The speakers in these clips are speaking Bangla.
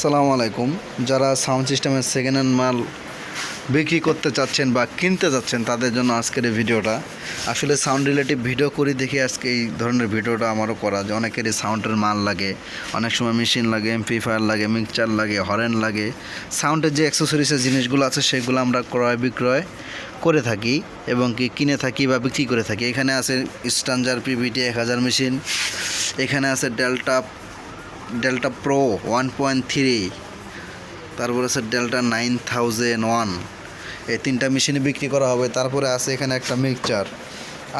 আসসালামু আলাইকুম। যারা সাউন্ড সিস্টেমের সেকেন্ড হ্যান্ড মাল বিক্রি করতে চাচ্ছেন বা কিনতে চাচ্ছেন তাদের জন্য আজকের এই ভিডিওটা। আসলে সাউন্ড রিলেটিভ ভিডিও করি দেখি আজকে এই ধরনের ভিডিওটা আমারও করা যে অনেকেরই সাউন্ডের মাল লাগে, অনেক সময় মেশিন লাগে এমপিফায়ার লাগে মিক্সচার লাগে হরেন লাগে। সাউন্ডের যে অ্যাক্সেসরিজের জিনিসগুলো আছে, সেগুলো আমরা ক্রয় বিক্রয় করে থাকি এবং কি কিনে থাকি বা বিক্রি করে থাকি। এখানে আছে স্টানজার পিভিটি এক হাজার মেশিন এখানে আছে delta delta pro one point three, তারপরে আছে ডেল্টা নাইন থাউজেন্ড ওয়ান। এই তিনটা মেশিনে বিক্রি করা হবে। তারপরে আছে এখানে একটা মিক্সচার,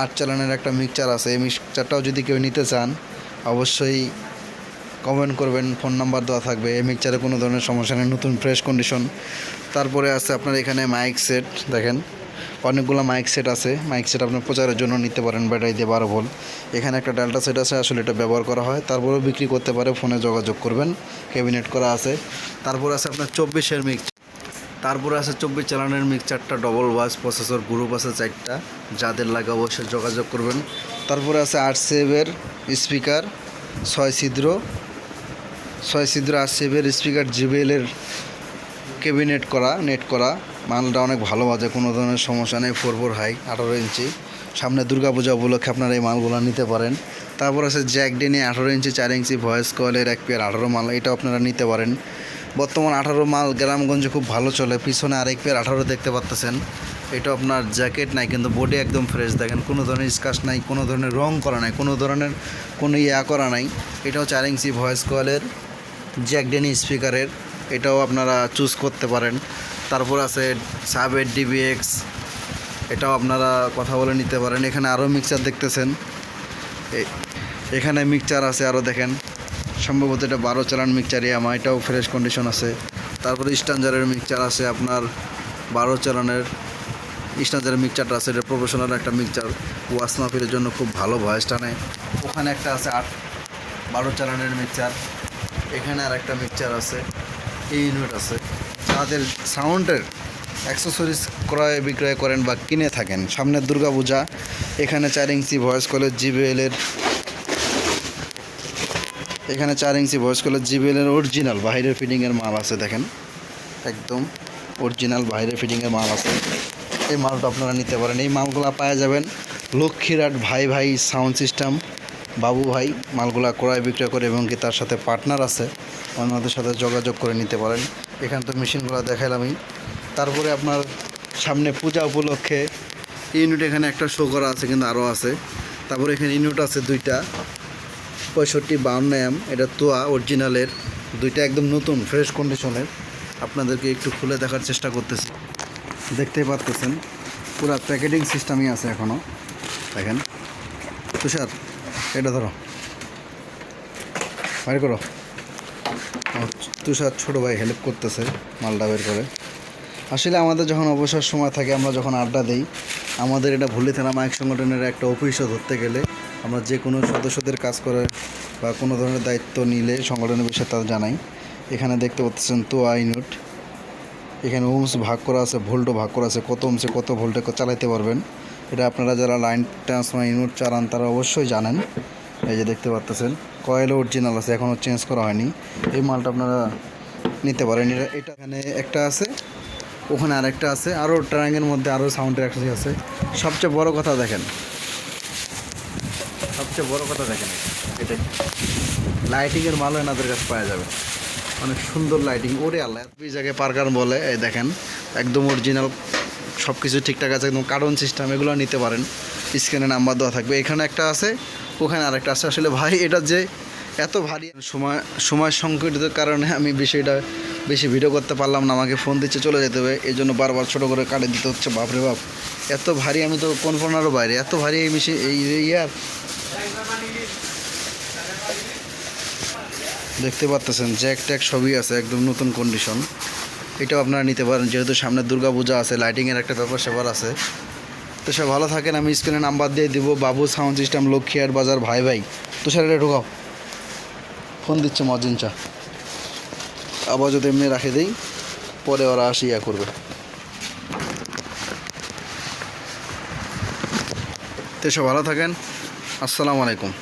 আট চালানের একটা মিক্সচার আছে। এই মিক্সচারটাও যদি কেউ নিতে চান, অবশ্যই কমেন্ট করবেন, ফোন নাম্বার দেওয়া থাকবে। এই মিক্সচারে কোনো ধরনের সমস্যা নেই, নতুন ফ্রেশ কন্ডিশন। তারপরে আছে আপনার এখানে মাইক সেট, দেখেন। অনেকগুলো মাইক সেট আছে। মাইক সেট আপনার প্রচারের জন্য নিতে পারেন ব্যাটারি দিয়ে বারো ভোল্ট এখানে একটা ডালটা সেট আছে, আসলে এটা ব্যবহার করা হয়। তারপরেও বিক্রি করতে পারে, ফোনে যোগাযোগ করবেন। ক্যাবিনেট করা আছে। তারপর আছে আপনার চব্বিশের মিক্স তারপরে আছে চব্বিশ চালানের মিক্সচারটা ডবল ওয়াশ প্রসেসর গ্রুপ আছে চারটা। যাদের লাগে অবশ্যই যোগাযোগ করবেন। তারপরে আছে আট সেভের স্পিকার ছয় ছিদ্র। ছয় ছিদ্র আট সেভের স্পিকার জিবিএলের ক্যাবিনেট করা নেট করা। মালটা অনেক ভালো বাজে কোনো ধরনের সমস্যা নেই ফোর ফোর হাই আঠারো ইঞ্চি। সামনে দুর্গাপূজা উপলক্ষে আপনারা এই মালগুলো নিতে পারেন। তারপর আছে জ্যাক ডেনে আঠারো ইঞ্চি, চার ইঞ্চি ভয়েস কয়েলের এক পেয়ার আঠারো মাল, এটাও আপনারা নিতে পারেন। বর্তমান আঠারো মাল গ্রামগঞ্জে খুব ভালো চলে, পিছনে আরেক পেয়ার আঠারো দেখতে পাচ্তেছেন। এটা আপনার জ্যাকেট নাই, কিন্তু বডি একদম ফ্রেশ দেখেন, কোনো ধরনের স্কাচ নাই, কোনো ধরনের রং করা নাই, কোনো ধরনের কোনো ইয়া করা নাই। এটাও চার ইঞ্চি ভয়েস কয়েলের জ্যাক ডেনি স্পিকারের এটাও আপনারা চুজ করতে পারেন। তারপর আছে সাবের ডিবিএক্স এটাও আপনারা কথা বলে নিতে পারেন। এখানে আরও মিক্সচার দেখতেছেন। এখানে মিক্সচার আছে আরও দেখেন। সম্ভবত এটা বারো চালান মিক্সচার ইয়ামা এটাও ফ্রেশ কন্ডিশন আছে। তারপরে স্ট্যান্ডারের মিক্সচার আছে আপনার বারো চালানের। স্টানজারের মিক্সচারটা আছে, এটা প্রফেশনাল একটা মিক্সচার ওয়াশ মাহফিলের জন্য খুব ভালো ভয়েস টানে ওখানে একটা আছে আট, বারো চালানের মিক্সচার এখানে আর একটা মিক্সচার আছে। এই ইউনিট আছে। যাদের সাউন্ডের অ্যাক্সেসরিজ ক্রয় বিক্রয় করেন বা কিনে থাকেন। সামনের দুর্গাপূজা, এখানে চার ইঞ্চি ভয়েস কলের জিবিএলের এখানে চার ইঞ্চি ভয়েস কলের জিবিএলের অরিজিনাল বাইরের ফিটিংয়ের মাল আছে দেখেন। একদম অরিজিনাল বাইরের ফিটিংয়ের মাল আছে। এই মালটা আপনারা নিতে পারেন। এই মালগুলো পাওয়া যাবেন লক্ষ্মীরাট ভাই ভাই সাউন্ড সিস্টেম। বাবু ভাই মালগুলা ক্রয় বিক্রয় করে এবং কি তার সাথে পার্টনার আছে, ওনাদের সাথে যোগাযোগ করে নিতে পারেন। এখানে তো মেশিনগুলো দেখালামই তারপরে আপনার সামনে পূজা উপলক্ষে ইউনিট এখানে একটা শো করা আছে, কিন্তু আরও আছে। তারপরে এখানে ইউনিট আছে দুইটা। পঁয়ষট্টি বাউন্ন এম, এটা তোয়া অরিজিনালের দুইটা একদম নতুন ফ্রেশ কন্ডিশনের আপনাদেরকে একটু খুলে দেখার চেষ্টা করতেছি। দেখতেই পাচ্তেছেন পুরো প্যাকেটিং সিস্টেমই আছে এখনও দেখেন। তুষার এটা ধরো। বাইর করো। তুষার ছোটো ভাই হেল্প করতেছে, মালটা বের করে। আসলে আমাদের যখন অবসর সময় থাকে, আমরা যখন আড্ডা দিই, আমাদের এটা ভুলে থানা মাইক সংগঠনের একটা অফিসও ধরতে গেলে আমরা যে কোনো সদস্যদের কাজ করে বা কোনো ধরনের দায়িত্ব নিলে সংগঠনের বিষয়ে তাদের জানাই। এখানে দেখতে পাচ্ছেন তো আইনুট। এখানে ওমস ভাগ করা আছে, ভোল্টও ভাগ করা আছে, কত ওমসে কত ভোল্টে চালাইতে পারবেন। এটা আপনারা যারা লাইন ট্রান্সফার ইউনিট চালান, তারা অবশ্যই জানেন। এই যে দেখতে পাচ্তেছেন কয়েল অরিজিনাল আছে এখনও চেঞ্জ করা হয়নি। এই মালটা আপনারা নিতে পারেন। এটা এটা এখানে একটা আছে, ওখানে আরেকটা আছে। আরও ট্রায়াঙ্গের মধ্যে আরও সাউন্ডের একটা আছে। সবচেয়ে বড় কথা দেখেন, সবচেয়ে বড় কথা দেখেন, এটাই। লাইটিংয়ের মালও এনাদের কাছে পাওয়া যাবে। অনেক সুন্দর লাইটিং ওরে আল্লাহ এই জায়গায় পার্কার বলে, এই দেখেন, একদম অরিজিনাল সব কিছু ঠিকঠাক আছে একদম কার্টন সিস্টেম এগুলো নিতে পারেন। স্ক্রিনে নাম্বার দেওয়া থাকবে। এখানে একটা আছে, ওখানে আরেকটা আছে। আসলে ভাই, এটা যে এত ভারী সময় সময় সংকটের কারণে আমি বিষয়টা বেশি ভিডিও করতে পারলাম না। আমাকে ফোন দিচ্ছে, চলে যেতে হবে। এই জন্য বারবার ছোটো করে কাটে দিতে হচ্ছে। বাপরে বাপ, এত ভারী আমি তো কনফার্নারও বাইরে? এত ভারী এই মেশিন এই ইয়ার দেখতে পাচ্তেছেন জ্যাক ট্যাক সবই আছে, একদম নতুন কন্ডিশন এটাও আপনারা নিতে পারেন, যেহেতু সামনে দুর্গা পূজা আছে লাইটিংয়ের একটা ব্যাপার, সেবার আছে। তো সে ভালো থাকেন, আমি স্ক্রিনে নাম্বার দিয়ে দিব, বাবু সাউন্ড সিস্টেম লক্ষ্মীয়ার বাজার, ভাই ভাই। তো স্যার এটা ঢোকাও। ফোন দিচ্ছে মজিন চা। আবার যদি এমনি রাখে দিই, পরে ওরা আসি, ইয়া করবে। তো সে ভালো থাকেন, আসসালামু আলাইকুম।